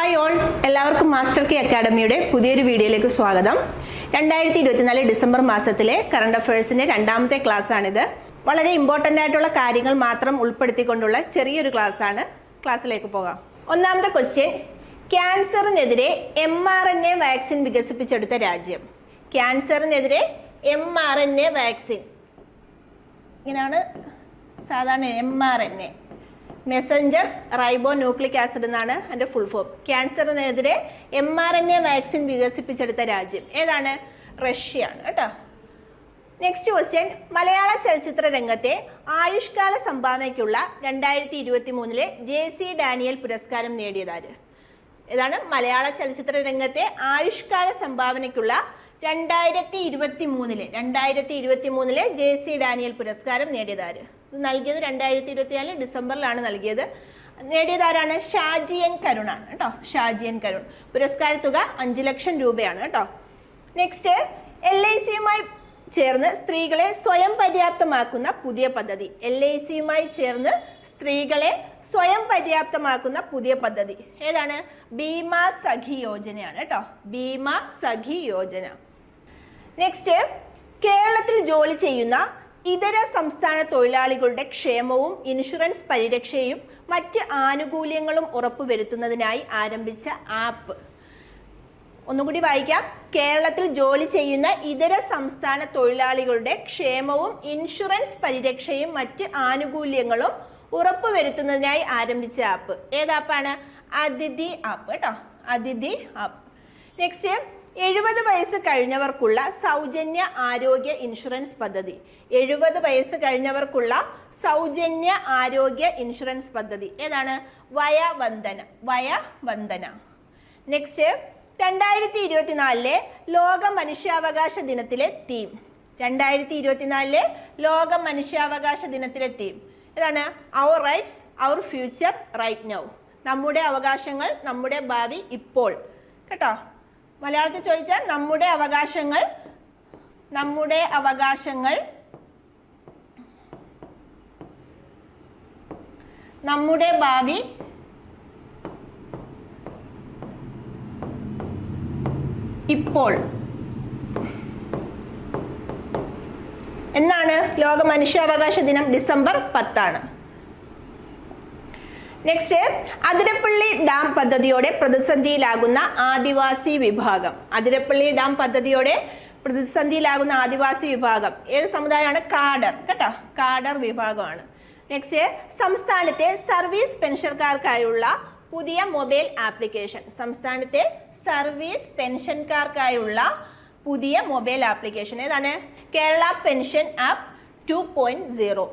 Hi all. എല്ലാവർക്കും master K അക്കാഡമിയുടെ പുതിയൊരു വീഡിയോയിലേക്ക് സ്വാഗതം. രണ്ടായിരത്തി ഇരുപത്തിനാല് ഡിസംബർ മാസത്തിലെ കറണ്ട് അഫയേഴ്സിന്റെ രണ്ടാമത്തെ ക്ലാസ് ആണിത് വളരെ ഇമ്പോർട്ടന്റ് ആയിട്ടുള്ള കാര്യങ്ങൾ മാത്രം ഉൾപ്പെടുത്തിക്കൊണ്ടുള്ള ചെറിയൊരു ക്ലാസ് ആണ് ക്ലാസ്സിലേക്ക് പോകാം. ഒന്നാമത്തെ question ക്യാൻസറിനെതിരെ M R N A vaccine വികസിപ്പിച്ചെടുത്ത രാജ്യം. ക്യാൻസറിനെതിരെ M R N A vaccine ഇങ്ങനെയാണ് സാധാരണ M R N A messenger ribonucleic acid എന്നാണ് അതിന്റെ full form ക്യാൻസറിനെതിരെ M R N A vaccine വികസിപ്പിച്ചെടുത്ത രാജ്യം. ഏതാണ്? റഷ്യയാണ് കേട്ടോ. നെക്സ്റ്റ് ക്വസ്റ്റ്യൻ മലയാള ചലച്ചിത്ര രംഗത്തെ ആയുഷ്കാല സംഭാവനയ്ക്കുള്ള രണ്ടായിരത്തി ഇരുപത്തി മൂന്നിലെ ജെ സി ഡാനിയൽ പുരസ്കാരം നേടിയതാര് ഇതാണ് മലയാള ചലച്ചിത്ര രംഗത്തെ ആയുഷ്കാല സംഭാവനയ്ക്കുള്ള രണ്ടായിരത്തി ഇരുപത്തി മൂന്നിലെ രണ്ടായിരത്തി ഇരുപത്തി മൂന്നിലെ ജെ സി ഡാനിയൽ പുരസ്കാരം നേടിയതാര്? ഇത് നൽകിയത് രണ്ടായിരത്തി ഇരുപത്തിനാല് ഡിസംബറിലാണ് നൽകിയത്. നേടിയതാരാണ്? ഷാജിയൻ കരുണാണ് കേട്ടോ. ഷാജിയൻ കരുൺ. പുരസ്കാര തുക അഞ്ച് ലക്ഷം രൂപയാണ് കേട്ടോ. നെക്സ്റ്റ് എൽ ഐ സിയുമായി ചേർന്ന് സ്ത്രീകളെ സ്വയം പര്യാപ്തമാക്കുന്ന പുതിയ പദ്ധതി. എൽ ഐ സിയുമായി ചേർന്ന് സ്ത്രീകളെ സ്വയം പര്യാപ്തമാക്കുന്ന പുതിയ പദ്ധതി. ഏതാണ്? ഭീമ സഖി യോജനയാണ് കേട്ടോ. ഭീമ സഖി യോജന. നെക്സ്റ്റ് കേരളത്തിൽ ജോലി ചെയ്യുന്ന ഇതര സംസ്ഥാന തൊഴിലാളികളുടെ ക്ഷേമവും ഇൻഷുറൻസ് പരിരക്ഷയും മറ്റ് ആനുകൂല്യങ്ങളും ഉറപ്പുവരുത്തുന്നതിനായി ആരംഭിച്ച ആപ്പ്. ഒന്നുകൂടി വായിക്കാം. കേരളത്തിൽ ജോലി ചെയ്യുന്ന ഇതര സംസ്ഥാന തൊഴിലാളികളുടെ ക്ഷേമവും ഇൻഷുറൻസ് പരിരക്ഷയും മറ്റ് ആനുകൂല്യങ്ങളും ഉറപ്പുവരുത്തുന്നതിനായി ആരംഭിച്ച ആപ്പ്. ഏത് ആപ്പാണ്? അതിഥി ആപ്പ് കേട്ടോ. അതിഥി ആപ്പ്. നെക്സ്റ്റ് എഴുപത് വയസ്സ് കഴിഞ്ഞവർക്കുള്ള സൗജന്യ ആരോഗ്യ ഇൻഷുറൻസ് പദ്ധതി. എഴുപത് വയസ്സ് കഴിഞ്ഞവർക്കുള്ള സൗജന്യ ആരോഗ്യ ഇൻഷുറൻസ് പദ്ധതി. ഏതാണ്? വയവന്ദന. വയവന്ദന. നെക്സ്റ്റ് രണ്ടായിരത്തി ഇരുപത്തിനാലിലെ ലോക മനുഷ്യാവകാശ ദിനത്തിലെ തീം രണ്ടായിരത്തി ഇരുപത്തിനാലിലെ ലോക മനുഷ്യാവകാശ ദിനത്തിലെ തീം ഏതാണ്? Our rights our future right now നമ്മുടെ അവകാശങ്ങൾ നമ്മുടെ ഭാവി ഇപ്പോൾ. കേട്ടോ? മലയാളത്തിൽ ചോദിച്ചാൽ നമ്മുടെ അവകാശങ്ങൾ നമ്മുടെ അവകാശങ്ങൾ നമ്മുടെ ഭാവി ഇപ്പോൾ. എന്നാണ് ലോക മനുഷ്യാവകാശ ദിനം ഡിസംബർ പത്താണ്. നെക്സ്റ്റ് അതിരപ്പള്ളി ഡാം പദ്ധതിയോടെ പ്രതിസന്ധിയിലാകുന്ന ആദിവാസി വിഭാഗം. അതിരപ്പള്ളി ഡാം പദ്ധതിയോടെ പ്രതിസന്ധിയിലാകുന്ന ആദിവാസി വിഭാഗം. ഏത് സമുദായമാണ്? കാഡർ കേട്ടോ? കാഡർ വിഭാഗമാണ്. നെക്സ്റ്റ് സംസ്ഥാനത്തെ സർവീസ് പെൻഷൻകാർക്കായുള്ള പുതിയ മൊബൈൽ ആപ്ലിക്കേഷൻ. സംസ്ഥാനത്തെ സർവീസ് പെൻഷൻകാർക്കായുള്ള പുതിയ മൊബൈൽ ആപ്ലിക്കേഷൻ. ഏതാണ്? Kerala pension app two point zero.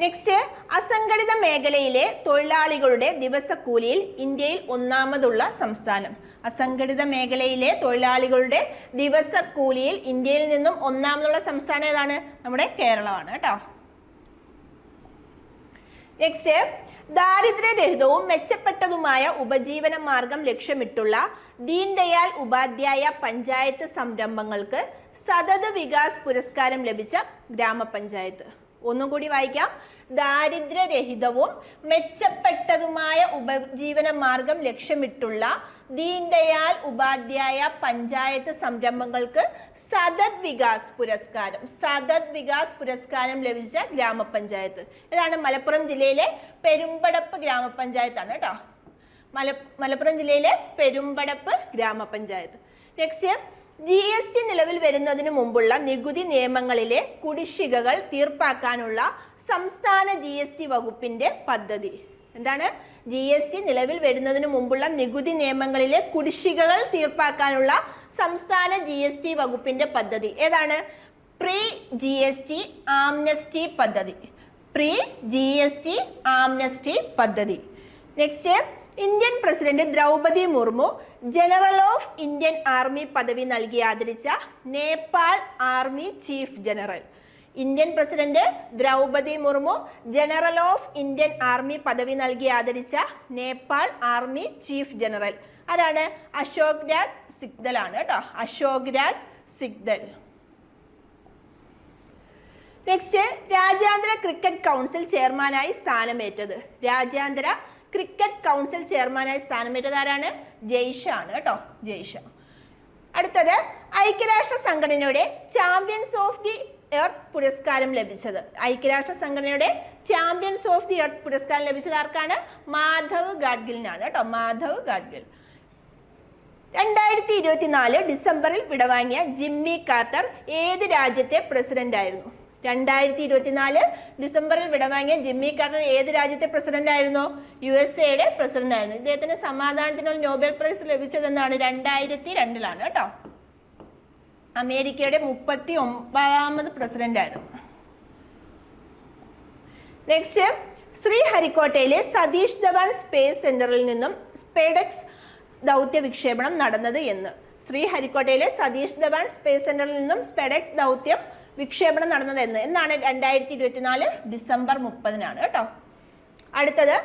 Next അസംഘടിത മേഖലയിലെ തൊഴിലാളികളുടെ ദിവസക്കൂലിയിൽ ഇന്ത്യയിൽ ഒന്നാമതുള്ള സംസ്ഥാനം. അസംഘടിത മേഖലയിലെ തൊഴിലാളികളുടെ ദിവസക്കൂലിയിൽ ഇന്ത്യയിൽ നിന്നും ഒന്നാമതുള്ള സംസ്ഥാനം ഏതാണ്? നമ്മുടെ കേരളമാണ് കേട്ടോ. നെക്സ്റ്റ് ദാരിദ്ര്യരഹിതവും മെച്ചപ്പെട്ടതുമായ ഉപജീവന മാർഗം ലക്ഷ്യമിട്ടുള്ള ദീൻദയാൽ ഉപാധ്യായ പഞ്ചായത്ത് സംരംഭങ്ങൾക്ക് സതത് വികാസ് പുരസ്കാരം ലഭിച്ച ഗ്രാമപഞ്ചായത്ത്. ഒന്നും കൂടി വായിക്കാം. ദാരിദ്ര്യരഹിതവും മെച്ചപ്പെട്ടതുമായ ഉപജീവന മാർഗം ലക്ഷ്യമിട്ടുള്ള ദീൻദയാൽ ഉപാധ്യായ പഞ്ചായത്ത് സംരംഭങ്ങൾക്ക് സതത് വികാസ് പുരസ്കാരം. സതത് വികാസ് പുരസ്കാരം ലഭിച്ച ഗ്രാമപഞ്ചായത്ത്. ഇതാണ് മലപ്പുറം ജില്ലയിലെ പെരുമ്പടപ്പ് ഗ്രാമപഞ്ചായത്താണ് കേട്ടോ. മല മലപ്പുറം ജില്ലയിലെ പെരുമ്പടപ്പ് ഗ്രാമപഞ്ചായത്ത്. നെക്സ്റ്റ് ജി എസ് ടി നിലവിൽ വരുന്നതിന് മുമ്പുള്ള നികുതി നിയമങ്ങളിലെ കുടിശ്ശികകൾ തീർപ്പാക്കാനുള്ള സംസ്ഥാന ജി എസ് ടി വകുപ്പിന്റെ പദ്ധതി. എന്താണ്? ജി എസ് ടി നിലവിൽ വരുന്നതിന് മുമ്പുള്ള നികുതി നിയമങ്ങളിലെ കുടിശ്ശികകൾ തീർപ്പാക്കാനുള്ള സംസ്ഥാന ജി എസ് ടി വകുപ്പിന്റെ പദ്ധതി. ഏതാണ്? Pre G S T amnesty പദ്ധതി. Pre G S T amnesty പദ്ധതി. Next Indian president Droupadi Murmu general of Indian army പദവി നൽകി ആദരിച്ച Nepal army chief general. Indian president Droupadi Murmu general of Indian army പദവി നൽകി ആദരിച്ച Nepal army chief general. ആരാണ്? അശോക് രാജ് സിഗ്ദൽ ആണ് കേട്ടോ. അശോക് രാജ് സിഗ്ദൽ. നെക്സ്റ്റ് രാജ്യാന്തര ക്രിക്കറ്റ് കൗൺസിൽ ചെയർമാനായി സ്ഥാനമേറ്റത്. രാജ്യാന്തര ക്രിക്കറ്റ് കൗൺസിൽ ചെയർമാനായി സ്ഥാനമേറ്റത് ആരാണ് ജയ്ഷ ആണ് കേട്ടോ ജയ്ഷ. അടുത്തത് ഐക്യരാഷ്ട്ര സംഘടനയുടെ ചാമ്പ്യൻസ് ഓഫ് ദി എർത്ത് പുരസ്കാരം ലഭിച്ചത്. ഐക്യരാഷ്ട്ര സംഘടനയുടെ ചാമ്പ്യൻസ് ഓഫ് ദി എർത്ത് പുരസ്കാരം ലഭിച്ചത് ആർക്കാണ്? മാധവ് ഗാഡ്ഗിലിനാണ് കേട്ടോ മാധവ് ഗാഡ്ഗിൽ. രണ്ടായിരത്തി ഇരുപത്തിനാല് ഡിസംബറിൽ വിടവാങ്ങിയ ജിമ്മി കാർട്ടർ ഏത് രാജ്യത്തെ പ്രസിഡന്റ് ആയിരുന്നു രണ്ടായിരത്തി ഇരുപത്തിനാല് ഡിസംബറിൽ വിടവാങ്ങിയ ജിമ്മി കാർട്ടർ ഏത് രാജ്യത്തെ പ്രസിഡന്റ് ആയിരുന്നു യു എസ് എയുടെ പ്രസിഡന്റ് ആയിരുന്നു ഇദ്ദേഹത്തിന് സമാധാനത്തിനുള്ള നോബൽ പ്രൈസ് ലഭിച്ചതെന്നാണ് രണ്ടായിരത്തി രണ്ടിലാണ് കേട്ടോ. അമേരിക്കയുടെ മുപ്പത്തി ഒമ്പതാമത് പ്രസിഡന്റ് ആയിരുന്നു നെക്സ്റ്റ് ശ്രീഹരിക്കോട്ടയിലെ സതീഷ് ധവാൻ സ്പേസ് സെന്ററിൽ നിന്നും സ്പെഡെക്സ് ദൗത്യ വിക്ഷേപണം നടന്നത് എന്ന്. ശ്രീഹരിക്കോട്ടയിലെ സതീഷ് ധവാൻ സ്പേസ് സെന്ററിൽ നിന്നും സ്പെഡെക്സ് ദൗത്യം വിക്ഷേപണം നടന്നത് എന്ന് എന്നാണ് രണ്ടായിരത്തി ഇരുപത്തിനാല് ഡിസംബർ മുപ്പതിനാണ് കേട്ടോ. അടുത്തത്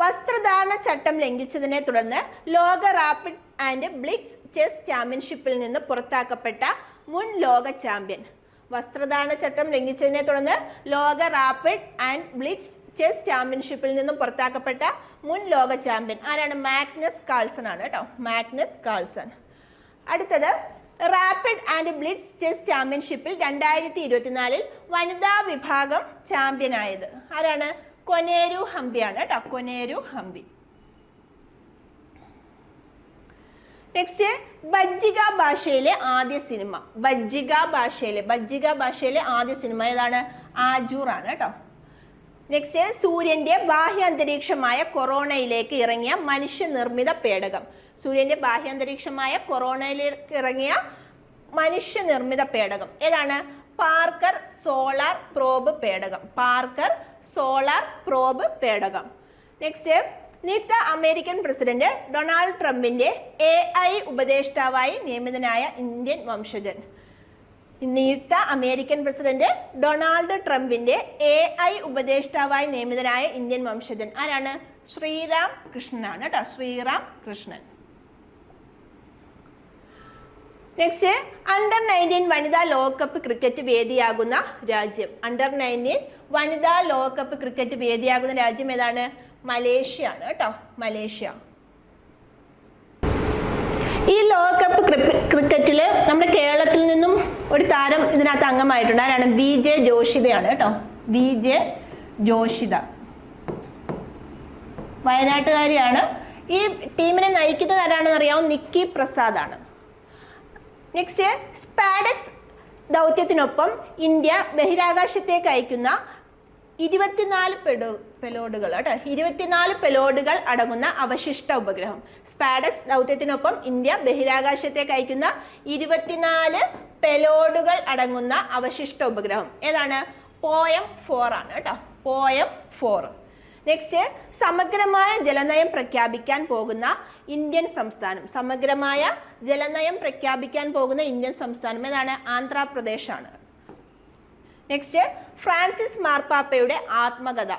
വസ്ത്രധാരണ ചട്ടം ലംഘിച്ചതിനെ തുടർന്ന് ലോക റാപ്പിഡ് ആൻഡ് ബ്ലിക്സ് ചെസ് ചാമ്പ്യൻഷിപ്പിൽ നിന്ന് പുറത്താക്കപ്പെട്ട മുൻ ലോക ചാമ്പ്യൻ. വസ്ത്രധാരണ ചട്ടം ലംഘിച്ചതിനെ തുടർന്ന് ലോക റാപ്പിഡ് ആൻഡ് ബ്ലിക്സ് ചെസ് ചാമ്പ്യൻഷിപ്പിൽ നിന്നും പുറത്താക്കപ്പെട്ട മുൻ ലോക ചാമ്പ്യൻ ആരാണ്? മാഗ്നസ് കാൾസൺ ആണ് കേട്ടോ. Magnus Carlsen. അടുത്തത് റാപ്പിഡ് ആൻഡ് ബ്ലിറ്റ്സ് ചെസ് ചാമ്പ്യൻഷിപ്പിൽ രണ്ടായിരത്തി ഇരുപത്തിനാലിൽ വനിതാ വിഭാഗം ചാമ്പ്യനായത് ആരാണ്? കൊനേരു ഹംപിയാണ് കേട്ടോ. കൊനേരു ഹംപി. നെക്സ്റ്റ് ബജ്ജിക ഭാഷയിലെ ആദ്യ സിനിമ. ബജ്ജിക ഭാഷയിലെ ബജ്ജിക ഭാഷയിലെ ആദ്യ സിനിമ ഏതാണ്? ആജൂർ ആണ് കേട്ടോ. നെക്സ്റ്റ് സൂര്യന്റെ ബാഹ്യ അന്തരീക്ഷമായ കൊറോണയിലേക്ക് ഇറങ്ങിയ മനുഷ്യനിർമ്മിത പേടകം. സൂര്യന്റെ ബാഹ്യാന്തരീക്ഷമായ കൊറോണയിലേക്ക് ഇറങ്ങിയ മനുഷ്യനിർമ്മിത പേടകം. ഏതാണ്? പാർക്കർ സോളാർ പ്രോബ് പേടകം. പാർക്കർ സോളാർ പ്രോബ് പേടകം. നെക്സ്റ്റ് നിയുക്ത അമേരിക്കൻ പ്രസിഡന്റ് ഡൊണാൾഡ് ട്രംപിന്റെ എ ഐ ഉപദേഷ്ടാവായി നിയമിതനായ ഇന്ത്യൻ വംശജൻ. നിയുക്ത അമേരിക്കൻ പ്രസിഡന്റ് ഡൊണാൾഡ് ട്രംപിന്റെ എ ഐ ഉപദേഷ്ടാവായി നിയമിതനായ ഇന്ത്യൻ വംശജൻ. ആരാണ്? ശ്രീറാം കൃഷ്ണനാണ് കേട്ടോ. Sriram Krishnan. Next under nineteen വനിതാ ലോകകപ്പ് ക്രിക്കറ്റ് വേദിയാകുന്ന രാജ്യം. അണ്ടർ നയന്റീൻ വനിതാ ലോകകപ്പ് ക്രിക്കറ്റ് വേദിയാകുന്ന രാജ്യം ഏതാണ്? മലേഷ്യ ആണ് കേട്ടോ. മലേഷ്യ. ഈ ലോകകപ്പ് ക്രിക്കറ്റിൽ നമ്മുടെ കേരളത്തിൽ നിന്നും ഒരു താരം ഇതിനകത്ത് അംഗമായിട്ടുണ്ട്. ആരാണ്? വി ജെ ജോഷിതയാണ് കേട്ടോ. V J Joshitha. വയനാട്ടുകാരിയാണ്. ഈ ടീമിനെ നയിക്കുന്നത് ആരാണെന്ന് അറിയാവും? നിക്കി പ്രസാദ് ആണ് നെക്സ്റ്റ് സ്പാഡക്സ് ദൗത്യത്തിനൊപ്പം ഇന്ത്യ ബഹിരാകാശത്തേക്ക് അയക്കുന്ന ഇരുപത്തിനാല് പെടോ പെലോഡുകൾ കേട്ടോ. ഇരുപത്തിനാല് പെലോഡുകൾ അടങ്ങുന്ന അവശിഷ്ട ഉപഗ്രഹം. സ്പാഡക്സ് ദൗത്യത്തിനൊപ്പം ഇന്ത്യ ബഹിരാകാശത്തേക്ക് അയക്കുന്ന ഇരുപത്തിനാല് പെലോഡുകൾ അടങ്ങുന്ന അവശിഷ്ട ഉപഗ്രഹം. ഏതാണ്? പോയം ഫോർ ആണ് കേട്ടോ. പോയം ഫോർ നെക്സ്റ്റ് സമഗ്രമായ ജലനയം പ്രഖ്യാപിക്കാൻ പോകുന്ന ഇന്ത്യൻ സംസ്ഥാനം. സമഗ്രമായ ജലനയം പ്രഖ്യാപിക്കാൻ പോകുന്ന ഇന്ത്യൻ സംസ്ഥാനം ഏതാണ്? ആന്ധ്രാപ്രദേശാണ്. നെക്സ്റ്റ് ഫ്രാൻസിസ് മാർപ്പാപ്പയുടെ ആത്മകഥ.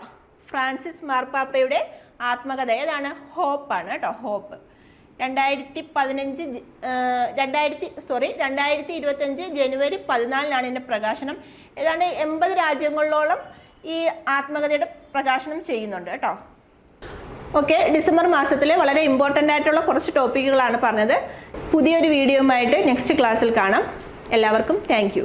ഫ്രാൻസിസ് മാർപ്പാപ്പയുടെ ആത്മകഥ ഏതാണ്? ഹോപ്പാണ് കേട്ടോ ഹോപ്പ്. രണ്ടായിരത്തി പതിനഞ്ച് രണ്ടായിരത്തി സോറി രണ്ടായിരത്തി ഇരുപത്തഞ്ച് ജനുവരി പതിനാലിനാണ് ഇതിന്റെ പ്രകാശനം. ഏതാണ്ട് എൺപത് രാജ്യങ്ങളിലോളം ഈ ആത്മകഥയുടെ പ്രകാശനം ചെയ്യുന്നുണ്ട് കേട്ടോ. ഓക്കെ ഡിസംബർ മാസത്തിലെ വളരെ ഇമ്പോർട്ടന്റ് ആയിട്ടുള്ള കുറച്ച് ടോപ്പിക്കുകളാണ് പറഞ്ഞത്. പുതിയൊരു വീഡിയോയുമായിട്ട് നെക്സ്റ്റ് ക്ലാസ്സിൽ കാണാം. എല്ലാവർക്കും താങ്ക്